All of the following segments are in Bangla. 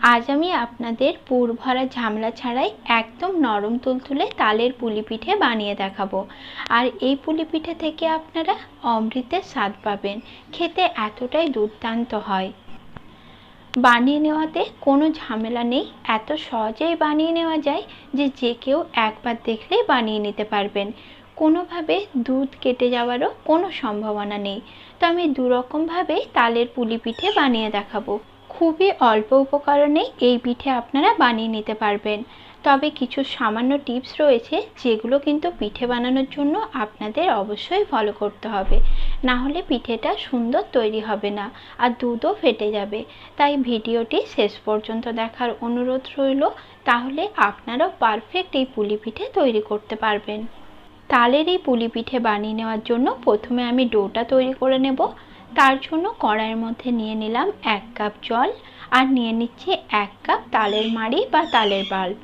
আজ আমি আপনাদের পুর ভরা ঝামলা ছাড়াই একদম নরম তুলতুলে তালের পুলি পিঠে বানিয়ে দেখাবো। আর এই পুলি পিঠে থেকে আপনারা অমৃতের স্বাদ পাবেন। খেতে এতটাই দুর্দান্ত হয়। বানিয়ে নেওয়াতে কোনো ঝামেলা নেই। এত সহজেই বানিয়ে নেওয়া যায় যে যে কেউ একবার দেখলেই বানিয়ে নিতে পারবেন। কোনোভাবে দুধ কেটে যাওয়ারও কোনো সম্ভাবনা নেই। তো আমি দুরকমভাবে তালের পুলি পিঠে বানিয়ে দেখাবো। খুবই অল্প উপকরণে এই পিঠে আপনারা বানিয়ে নিতে পারবেন। তবে কিছু সামান্য টিপস রয়েছে, যেগুলো কিন্তু পিঠে বানানোর জন্য আপনাদের অবশ্যই ফলো করতে হবে। না হলে পিঠেটা সুন্দর তৈরি হবে না আর দুধও ফেটে যাবে। তাই ভিডিওটি শেষ পর্যন্ত দেখার অনুরোধ রইল, তাহলে আপনারাও পারফেক্ট এই পুলি পিঠে তৈরি করতে পারবেন। তালের এই পুলি পিঠে বানিয়ে নেওয়ার জন্য প্রথমে আমি ডোটা তৈরি করে নেব। তার জন্য কড়াইয়ের মধ্যে নিয়ে নিলাম এক কাপ জল আর নিয়ে নিচ্ছি এক কাপ তালের মাড়ি বা তালের বাল্ব।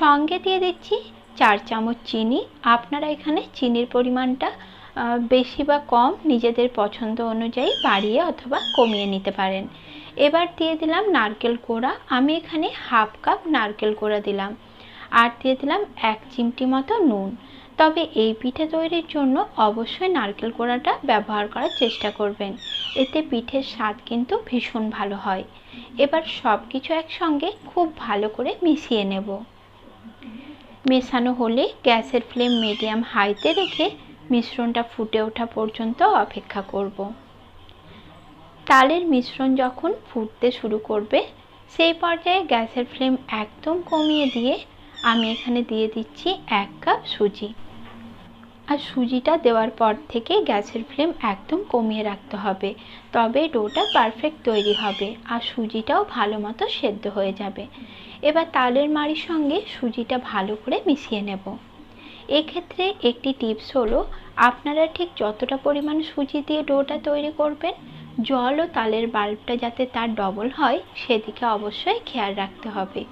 সঙ্গে দিয়ে দিচ্ছি চার চামচ চিনি। আপনারা এখানে চিনির পরিমাণটা বেশি বা কম নিজেদের পছন্দ অনুযায়ী বাড়িয়ে অথবা কমিয়ে নিতে পারেন। এবার দিয়ে দিলাম নারকেল কোড়া। আমি এখানে হাফ কাপ নারকেল কোড়া দিলাম। আর দিয়ে দিলাম এক চিমটি মতো নুন। তবে এই পিঠে তৈরির জন্য অবশ্যই নারকেল কোড়াটা ব্যবহার করার চেষ্টা করবেন। এতে পিঠের স্বাদ কিন্তু ভীষণ ভালো হয়। এবার সব কিছু একসঙ্গে খুব ভালো করে মিশিয়ে নেব। মেশানো হলে গ্যাসের ফ্লেম মিডিয়াম হাইতে রেখে মিশ্রণটা ফুটে ওঠা পর্যন্ত অপেক্ষা করব। তালের মিশ্রণ যখন ফুটতে শুরু করবে, সেই পর্যায়ে গ্যাসের ফ্লেম একদম কমিয়ে দিয়ে আমি এখানে দিয়ে দিচ্ছি এক কাপ সুজি। আর সুজিটা দেওয়ার পর থেকে গ্যাসের ফ্লেম একদম কমিয়ে রাখতে হবে। তবে ডোটা পারফেক্ট তৈরি হবে আর সুজিটাও ভালো মতো সেদ্ধ হয়ে যাবে। এবার তালের মাড়ির সঙ্গে সুজিটা ভালো করে মিশিয়ে নেব। এক্ষেত্রে একটি টিপস হলো, আপনারা ঠিক যতটা পরিমাণ সুজি দিয়ে ডোটা তৈরি করবেন, জল ও তালের বাল্বটা যাতে তার ডবল হয়, সেদিকে অবশ্যই খেয়াল রাখতে হবে।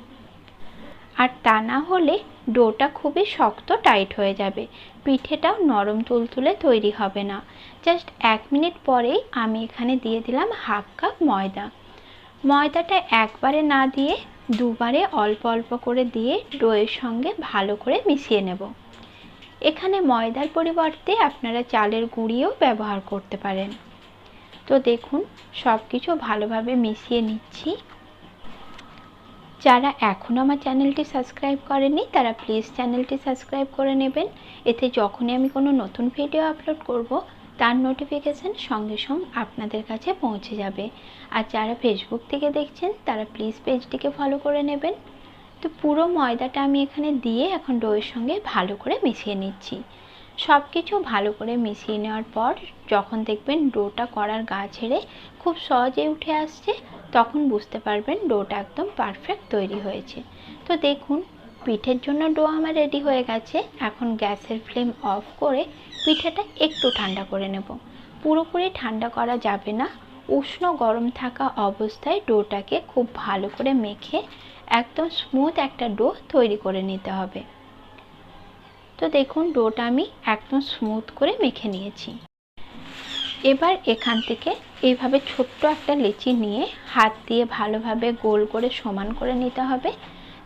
আর তা না হলে ডোটা খুবই শক্ত, টাইট হয়ে যাবে। পিঠেটাও নরম তুলতুলে তৈরি হবে না। জাস্ট এক মিনিট পরেই আমি এখানে দিয়ে দিলাম হাফ কাপ ময়দা। ময়দাটা একবারে না দিয়ে দুবারে অল্প অল্প করে দিয়ে ডোয়ের সঙ্গে ভালো করে মিশিয়ে নেব। এখানে ময়দার পরিবর্তে আপনারা চালের গুঁড়িও ব্যবহার করতে পারেন। তো দেখুন সব কিছু ভালোভাবে মিশিয়ে নিচ্ছি। যারা এখনও আমার চ্যানেলটি সাবস্ক্রাইব করেনি, তারা প্লিজ চ্যানেলটি সাবস্ক্রাইব করে নেবেন। এতে যখনই আমি কোনো নতুন ভিডিও আপলোড করব, তার নোটিফিকেশান সঙ্গে সঙ্গে আপনাদের কাছে পৌঁছে যাবে। আর যারা ফেসবুক থেকে দেখছেন, তারা প্লিজ পেজটিকে ফলো করে নেবেন। তো পুরো ময়দাটা আমি এখানে দিয়ে এখন ডোয়ের সঙ্গে ভালো করে মিশিয়ে নিচ্ছি। সব কিছু ভালো করে মিশিয়ে নেওয়ার পর যখন দেখবেন ডোটা করার গা ছেড়ে খুব সহজেই উঠে আসছে, তখন বুঝতে পারবেন ডোটা একদম পারফেক্ট তৈরি হয়েছে। তো দেখুন, পিঠের জন্য ডো আমার রেডি হয়ে গেছে। এখন গ্যাসের ফ্লেম অফ করে পিঠেটা একটু ঠান্ডা করে নেব। পুরোপুরি ঠান্ডা করা যাবে না। উষ্ণ গরম থাকা অবস্থায় ডোটাকে খুব ভালো করে মেখে একদম স্মুথ একটা ডো তৈরি করে নিতে হবে। তো দেখুন, ডোটা আমি একদম স্মুথ করে মেখে নিয়েছি। এবার এখান থেকে এইভাবে ছোট্ট একটা লেচি নিয়ে হাত দিয়ে ভালোভাবে গোল করে সমান করে নিতে হবে।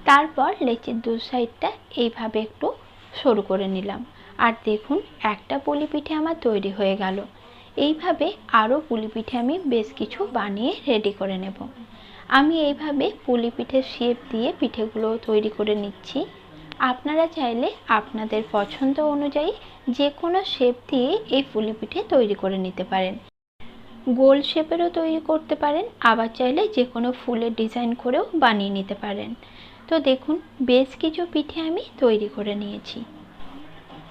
তারপর লেচির দু সাইডটা এইভাবে একটু সরু করে নিলাম। আর দেখুন, একটা পুলি পিঠে আমার তৈরি হয়ে গেল। এইভাবে আরও পুলি পিঠে আমি বেশ কিছু বানিয়ে রেডি করে নেব। আমি এইভাবে পুলি পিঠের শেপ দিয়ে পিঠেগুলো তৈরি করে নিচ্ছি। আপনারা চাইলে আপনাদের পছন্দ অনুযায়ী যে কোনো শেপ দিয়ে এই পুলি পিঠে তৈরি করে নিতে পারেন। গোল শেপেরও তৈরি করতে পারেন, আবার চাইলে যে কোনো ফুলের ডিজাইন করেও বানিয়ে নিতে পারেন। তো দেখুন, বেশ কিছু পিঠে আমি তৈরি করে নিয়েছি।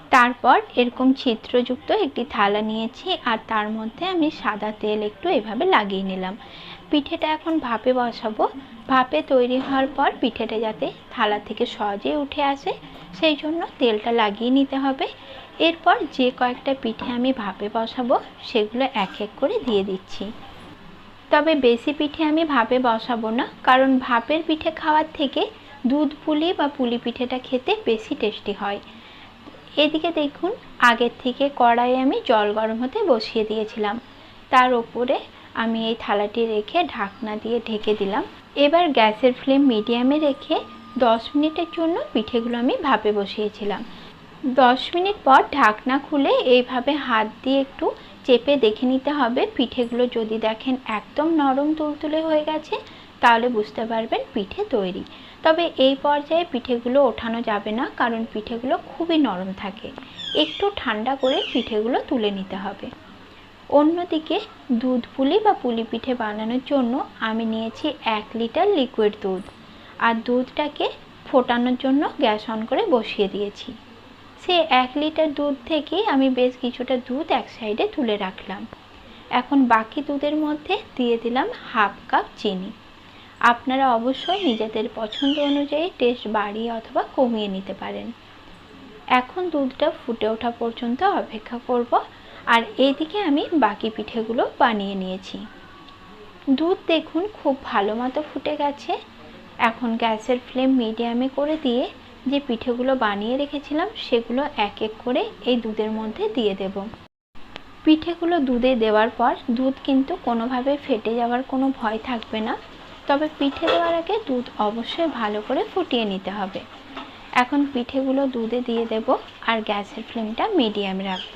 তারপর এরকম ছিদ্রযুক্ত একটি থালা নিয়েছি আর তার মধ্যে আমি সাদা তেল একটু এভাবে লাগিয়ে নিলাম। পিঠেটা এখন ভাপে বসাবো। ভাপে তৈরি হওয়ার পর পিঠেটা যাতে থালা থেকে সহজেই উঠে আসে, সেই জন্য তেলটা লাগিয়ে নিতে হবে। এরপর যে কয়েকটা পিঠে আমি ভাপে বসাবো, সেগুলো এক এক করে দিয়ে দিচ্ছি। তবে বেশি পিঠে আমি ভাপে বসাবো না, কারণ ভাপের পিঠে খাওয়ার থেকে দুধ পুলি বা পুলি পিঠেটা খেতে বেশি টেস্টি হয়। এদিকে দেখুন, আগের থেকে কড়াইয়ে আমি জল গরম হতে বসিয়ে দিয়েছিলাম। তার ওপরে আমি এই থালাটি রেখে ঢাকনা দিয়ে ঢেকে দিলাম। এবার গ্যাসের ফ্লেম মিডিয়ামে রেখে দশ মিনিটের জন্য পিঠেগুলো আমি ভাপে বসিয়েছিলাম। দশ মিনিট পর ঢাকনা খুলে এইভাবে হাত দিয়ে একটু চেপে দেখে নিতে হবে, পিঠেগুলো যদি দেখেন একদম নরম তুলতুলে হয়ে গেছে, তাহলে বুঝতে পারবেন পিঠে তৈরি। তবে এই পর্যায়ে পিঠেগুলো ওঠানো যাবে না, কারণ পিঠেগুলো খুবই নরম থাকে। একটু ঠান্ডা করে পিঠেগুলো তুলে নিতে হবে। অন্যদিকে দুধ পুলি বা পুলি পিঠে বানানোর জন্য আমি নিয়েছি এক লিটার লিকুইড দুধ। আর দুধটাকে ফোটানোর জন্য গ্যাস অন করে বসিয়ে দিয়েছি। সে এক লিটার দুধ থেকে আমি বেশ কিছুটা দুধ এক সাইডে তুলে রাখলাম। এখন বাকি দুধের মধ্যে দিয়ে দিলাম হাফ কাপ চিনি। আপনারা অবশ্যই নিজেদের পছন্দ অনুযায়ী টেস্ট বাড়িয়ে অথবা কমিয়ে নিতে পারেন। এখন দুধটা ফুটে ওঠা পর্যন্ত অপেক্ষা করব আর এইদিকে আমি বাকি পিঠেগুলো বানিয়ে নিয়েছি। দুধ দেখুন খুব ভালো মতো ফুটে গেছে। এখন গ্যাসের ফ্লেম মিডিয়ামে করে দিয়ে যে পিঠেগুলো বানিয়ে রেখেছিলাম, সেগুলো এক এক করে এই দুধের মধ্যে দিয়ে দেব। পিঠেগুলো দুধে দেওয়ার পর দুধ কিন্তু কোনোভাবে ফেটে যাওয়ার কোনো ভয় থাকবে না। তবে পিঠে দেওয়ার আগে দুধ অবশ্যই ভালো করে ফুটিয়ে নিতে হবে। এখন পিঠেগুলো দুধে দিয়ে দেব আর গ্যাসের ফ্লেমটা মিডিয়ামে রাখব।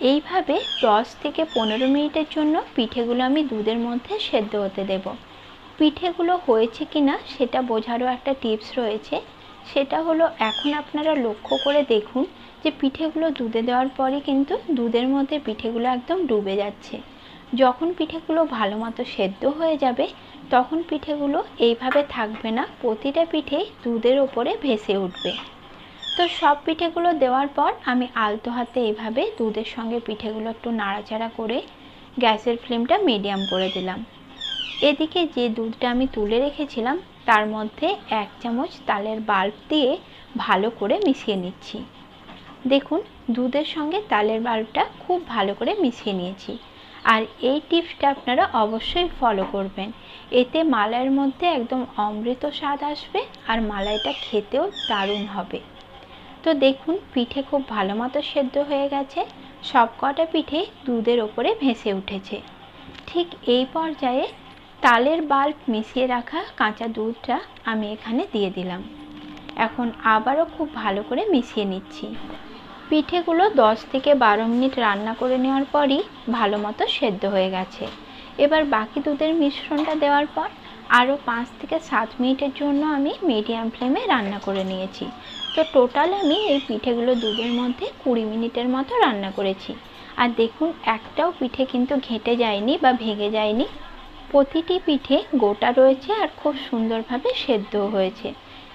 এইভাবে দশ থেকে পনেরো মিনিটের জন্য পিঠেগুলো আমি দুধের মধ্যে সেদ্ধ হতে দেব। পিঠেগুলো হয়েছে কি না সেটা বোঝারও একটা টিপস রয়েছে। সেটা হলো এখন আপনারা লক্ষ্য করে দেখুন যে পিঠেগুলো দুধে দেওয়ার পরে কিন্তু দুধের মধ্যে পিঠেগুলো একদম ডুবে যাচ্ছে। যখন পিঠেগুলো ভালো মতো সেদ্ধ হয়ে যাবে, তখন পিঠেগুলো এইভাবে থাকবে না, প্রতিটা পিঠেই দুধের ওপরে ভেসে উঠবে। তো সব পিঠেগুলো দেওয়ার পর আমি আলতো হাতে এইভাবে দুধের সঙ্গে পিঠেগুলো একটু নাড়াচাড়া করে গ্যাসের ফ্লেমটা মিডিয়াম করে দিলাম। এদিকে যে দুধটা আমি তুলে রেখেছিলাম, তার মধ্যে এক চামচ তালের বাল্ব দিয়ে ভালো করে মিশিয়ে নিচ্ছি। দেখুন, দুধের সঙ্গে তালের বাল্বটা খুব ভালো করে মিশিয়ে নিয়েছি। আর এই টিপসটা আপনারা অবশ্যই ফলো করবেন। এতে মালাইয়ের মধ্যে একদম অমৃত স্বাদ আসবে আর মালাইটা খেতেও দারুণ হবে। তো দেখুন, পিঠে খুব ভালো মতো সেদ্ধ হয়ে গেছে। সব কটা পিঠে দুধের ওপরে ভেসে উঠেছে। ঠিক এই পর্যায়ে তালের বাল্ব মিশিয়ে রাখা কাঁচা দুধটা আমি এখানে দিয়ে দিলাম। এখন আবারও খুব ভালো করে মিশিয়ে নিচ্ছি। পিঠেগুলো দশ থেকে বারো মিনিট রান্না করে নেওয়ার পরই ভালো মতো সেদ্ধ হয়ে গেছে। এবার বাকি দুধের মিশ্রণটা দেওয়ার পর আরও পাঁচ থেকে সাত মিনিটের জন্য আমি মিডিয়াম ফ্লেমে রান্না করে নিয়েছি। তো টোটাল আমি এই পিঠেগুলো দুধের মধ্যে কুড়ি মিনিটের মতো রান্না করেছি। আর দেখুন, একটাও পিঠে কিন্তু ঘেটে যায়নি বা ভেঙে যায়নি। প্রতিটি পিঠে গোটা রয়েছে আর খুব সুন্দরভাবে সেদ্ধ হয়েছে।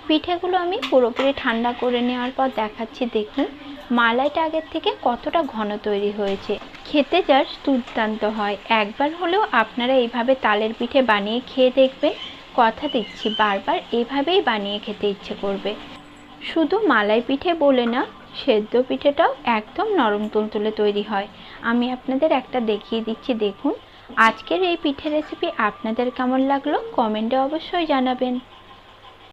পিঠেগুলো আমি পুরোপুরি ঠান্ডা করে নেওয়ার পর দেখাচ্ছি, দেখুন। মালাইটা আগের থেকে কতটা ঘন তৈরি হয়েছে? খেতে যার দুর্দান্ত হয়। একবার হলেও আপনারা এইভাবে তালের পিঠে বানিয়ে খেয়ে দেখবেন। কথা দিচ্ছি, বারবার এভাবেই বানিয়ে খেতে ইচ্ছে করবে। শুধু মালাই পিঠে বলে না, সেদ্ধ পিঠেটাও একদম নরম তুলতুলে তৈরি হয়। আমি আপনাদের একটা দেখিয়ে দিচ্ছি, দেখুন। আজকের এই পিঠে রেসিপি আপনাদের কেমন লাগল? কমেন্টে অবশ্যই জানাবেন।